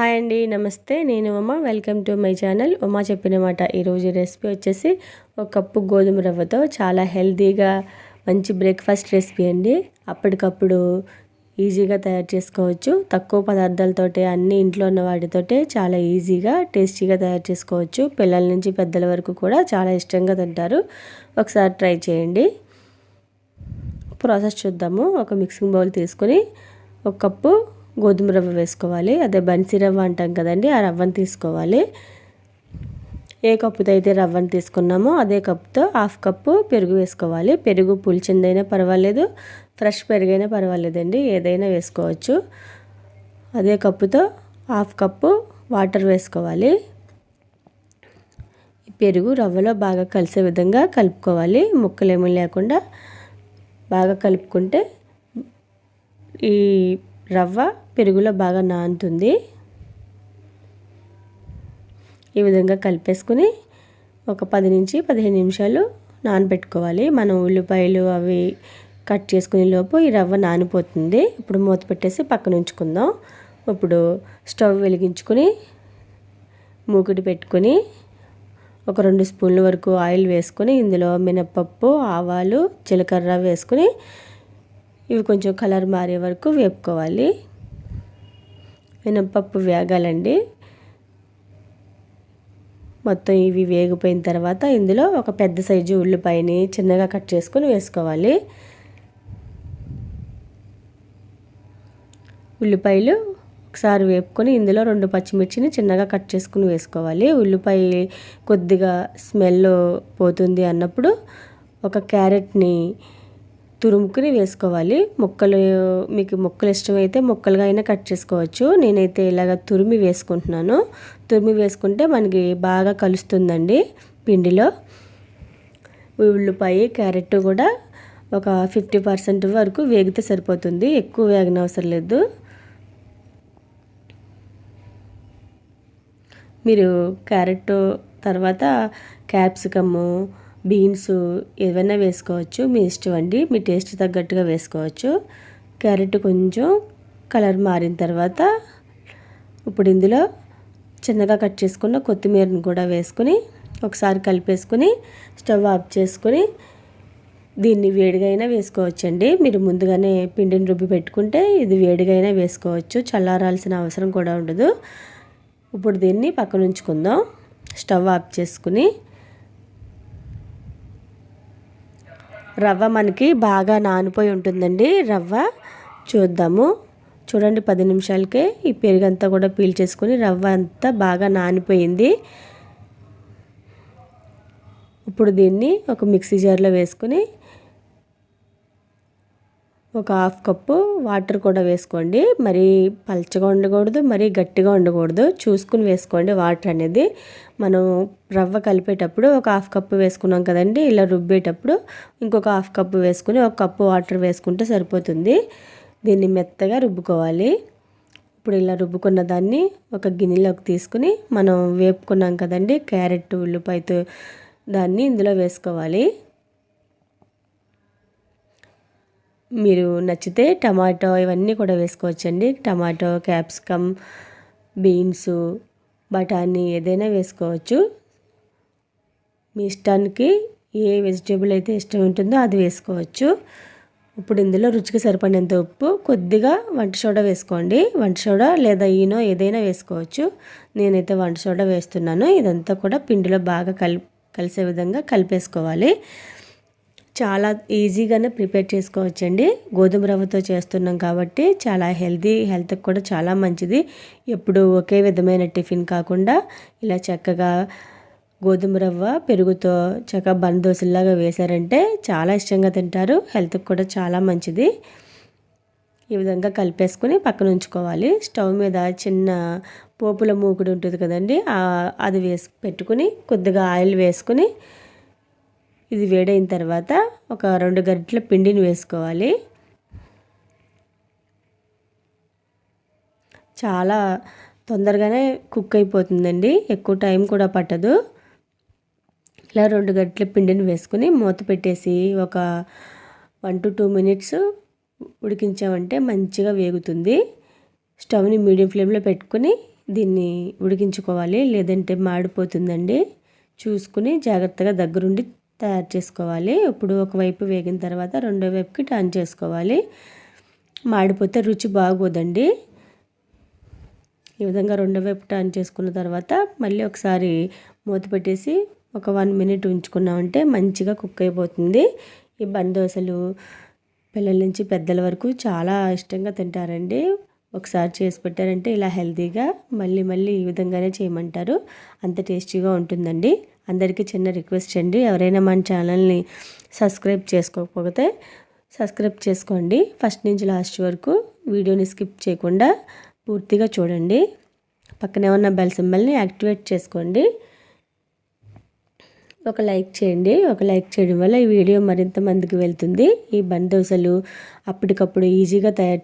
Hi అండి నమస్తే. నేను Uma. Welcome to my channel. Uma చెప్పిన మాట ఈరోజు రెసిపీ వచ్చేసి ఒక కప్పు గోధుమ రవ్వతో చాలా హెల్తీగా మంచి బ్రేక్ఫాస్ట్ రెసిపీ అండి. అప్పటికప్పుడు ఈజీగా తయారు చేసుకోవచ్చు. తక్కువ పదార్థాలతోటే అన్ని ఇంట్లో ఉన్న వాటితోటే చాలా ఈజీగా టేస్టీగా తయారు చేసుకోవచ్చు. పిల్లల నుంచి పెద్దల వరకు కూడా చాలా ఇష్టంగా తింటారు. ఒకసారి ట్రై చేయండి. ప్రాసెస్ చూద్దాము. ఒక మిక్సింగ్ బౌల్ తీసుకొని ఒక కప్పు గోధుమ రవ్వ వేసుకోవాలి. అదే బన్సీ రవ్వ అంటాం కదండి ఆ రవ్వను తీసుకోవాలి. ఏ కప్పుతో అయితే రవ్వను తీసుకున్నామో అదే కప్పుతో హాఫ్ కప్పు పెరుగు వేసుకోవాలి. పెరుగు పులిచిందైనా పర్వాలేదు ఫ్రెష్ పెరుగైనా పర్వాలేదండి ఏదైనా వేసుకోవచ్చు. అదే కప్పుతో హాఫ్ కప్పు వాటర్ వేసుకోవాలి. పెరుగు రవ్వలో బాగా కలిసే విధంగా కలుపుకోవాలి. ముక్కలేమీ లేకుండా బాగా కలుపుకుంటే ఈ రవ్వ పెరుగులో బాగా నానుతుంది. ఈ విధంగా కలిపేసుకుని ఒక పది నుంచి పదిహేను నిమిషాలు నానబెట్టుకోవాలి. మనం ఉల్లిపాయలు అవి కట్ చేసుకునే లోపు ఈ రవ్వ నానిపోతుంది. ఇప్పుడు మూత పెట్టేసి పక్కన ఉంచుకుందాం. ఇప్పుడు స్టవ్ వెలిగించుకొని మూకుడి పెట్టుకొని ఒక రెండు స్పూన్ల వరకు ఆయిల్ వేసుకొని ఇందులో మినపప్పు ఆవాలు జీలకర్ర వేసుకొని ఇవి కొంచెం కలర్ మారే వరకు వేపుకోవాలి. మినప్పప్పు వేగాలండి. మొత్తం ఇవి వేగిపోయిన తర్వాత ఇందులో ఒక పెద్ద సైజు ఉల్లిపాయని చిన్నగా కట్ చేసుకొని వేసుకోవాలి. ఉల్లిపాయలు ఒకసారి వేపుకొని ఇందులో రెండు పచ్చిమిర్చిని చిన్నగా కట్ చేసుకుని వేసుకోవాలి. ఉల్లిపాయ కొద్దిగా స్మెల్ పోతుంది అన్నప్పుడు ఒక క్యారెట్ని తురుముకుని వేసుకోవాలి. ముక్కలు మీకు ముక్కలు ఇష్టమైతే ముక్కలుగా అయినా కట్ చేసుకోవచ్చు. నేనైతే ఇలాగ తురిమి వేసుకుంటున్నాను. తురిమి వేసుకుంటే మనకి బాగా కలుస్తుందండి పిండిలో. ఉల్లిపాయ క్యారెట్ కూడా ఒక ఫిఫ్టీ పర్సెంట్ వరకు వేగితే సరిపోతుంది. ఎక్కువ వేగనవసరం లేదు. మీరు క్యారెట్ తర్వాత క్యాప్సికము బీన్స్ ఏవైనా వేసుకోవచ్చు. మీ ఇష్టం అండి. మీ టేస్ట్ తగ్గట్టుగా వేసుకోవచ్చు. క్యారెట్ కొంచెం కలర్ మారిన తర్వాత ఇప్పుడు ఇందులో చిన్నగా కట్ చేసుకున్న కొత్తిమీరను కూడా వేసుకుని ఒకసారి కలిపేసుకుని స్టవ్ ఆఫ్ చేసుకుని దీన్ని వేడిగా అయినా వేసుకోవచ్చండి. మీరు ముందుగానే పిండిని రుబ్బి పెట్టుకుంటే ఇది వేడిగైనా వేసుకోవచ్చు. చల్లారాల్సిన అవసరం కూడా ఉండదు. ఇప్పుడు దీన్ని పక్కన ఉంచుకుందాం. స్టవ్ ఆఫ్ చేసుకుని రవ్వ మనకి బాగా నానిపోయి ఉంటుందండి. రవ్వ చూద్దాము. చూడండి పది నిమిషాలకే ఈ పెరుగంతా కూడా పీల్చేసుకొని రవ్వ అంతా బాగా నానిపోయింది. ఇప్పుడు దీన్ని ఒక మిక్సీ జార్లో వేసుకొని ఒక హాఫ్ కప్పు వాటర్ కూడా వేసుకోండి. మరీ పల్చగా ఉండకూడదు మరీ గట్టిగా ఉండకూడదు. చూసుకుని వేసుకోండి వాటర్ అనేది. మనం రవ్వ కలిపేటప్పుడు ఒక హాఫ్ కప్పు వేసుకున్నాం కదండి ఇలా రుబ్బేటప్పుడు ఇంకొక హాఫ్ కప్పు వేసుకుని ఒక కప్పు వాటర్ వేసుకుంటే సరిపోతుంది. దీన్ని మెత్తగా రుబ్బుకోవాలి. ఇప్పుడు ఇలా రుబ్బుకున్న దాన్ని ఒక గిన్నెలోకి తీసుకుని మనం వేపుకున్నాం కదండి క్యారెట్ ఉల్లిపాయతో దాన్ని ఇందులో వేసుకోవాలి. మీరు నచ్చితే టమాటో ఇవన్నీ కూడా వేసుకోవచ్చండి. టమాటో క్యాప్సికమ్ బీన్స్ బఠానీ ఏదైనా వేసుకోవచ్చు. మీ ఇష్టానికి ఏ వెజిటేబుల్ అయితే ఇష్టం ఉంటుందో అది వేసుకోవచ్చు. ఇప్పుడు ఇందులో రుచికి సరిపడినంత ఉప్పు కొద్దిగా వంట సోడా వేసుకోండి. వంట సోడా లేదా ఈనో ఏదైనా వేసుకోవచ్చు. నేనైతే వంట సోడా వేస్తున్నాను. ఇదంతా కూడా పిండిలో బాగా కలి కలిసే విధంగా కలిపేసుకోవాలి. చాలా ఈజీగానే ప్రిపేర్ చేసుకోవచ్చండి. గోధుమ రవ్వతో చేస్తున్నాం కాబట్టి చాలా హెల్తీ హెల్త్కి కూడా చాలా మంచిది. ఎప్పుడు ఒకే విధమైన టిఫిన్ కాకుండా ఇలా చక్కగా గోధుమ రవ్వ పెరుగుతో చక్కగా బన్ దోశలాగా వేశారంటే చాలా ఇష్టంగా తింటారు. హెల్త్కి కూడా చాలా మంచిది. ఈ విధంగా కలిపేసుకుని పక్కన ఉంచుకోవాలి. స్టవ్ మీద చిన్న పోపుల మూకుడు ఉంటుంది కదండి అది వేసి పెట్టుకుని కొద్దిగా ఆయిల్ వేసుకుని ఇది వేడైన తర్వాత ఒక రెండు గంటల పిండిని వేసుకోవాలి. చాలా తొందరగానే కుక్ అయిపోతుందండి. ఎక్కువ టైం కూడా పట్టదు. ఇలా రెండు గంటల పిండిని వేసుకుని మూత పెట్టేసి ఒక వన్ టు టూ మినిట్స్ ఉడికించామంటే మంచిగా వేగుతుంది. స్టవ్ని మీడియం ఫ్లేమ్లో పెట్టుకుని దీన్ని ఉడికించుకోవాలి. లేదంటే మాడిపోతుందండి. చూసుకుని జాగ్రత్తగా దగ్గరుండి తయారు చేసుకోవాలి. ఇప్పుడు ఒకవైపు వేగిన తర్వాత రెండో వైపుకి టర్న్ చేసుకోవాలి. మాడిపోతే రుచి బాగోదండి. ఈ విధంగా రెండో వైపు టర్న్ చేసుకున్న తర్వాత మళ్ళీ ఒకసారి మూత పెట్టేసి ఒక వన్ మినిట్ ఉంచుకున్నామంటే మంచిగా కుక్ అయిపోతుంది. ఈ బందోసలు పిల్లల నుంచి పెద్దల వరకు చాలా ఇష్టంగా తింటారండి. ఒకసారి చేసి పెట్టారంటే ఇలా హెల్తీగా మళ్ళీ మళ్ళీ ఈ విధంగానే చేయమంటారు. అంత టేస్టీగా ఉంటుందండి. అందరికీ చిన్న రిక్వెస్ట్ అండి. ఎవరైనా మన ఛానల్ని సబ్స్క్రైబ్ చేసుకోకపోతే సబ్స్క్రైబ్ చేసుకోండి. ఫస్ట్ నుంచి లాస్ట్ వరకు వీడియోని స్కిప్ చేయకుండా పూర్తిగా చూడండి. పక్కనే ఉన్న బెల్ సింబల్ని యాక్టివేట్ చేసుకోండి. ఒక లైక్ చేయండి. ఒక లైక్ చేయడం వల్ల ఈ వీడియో మరింత మందికి వెళ్తుంది. ఈ బందోసలు అప్పటికప్పుడు ఈజీగా తయారు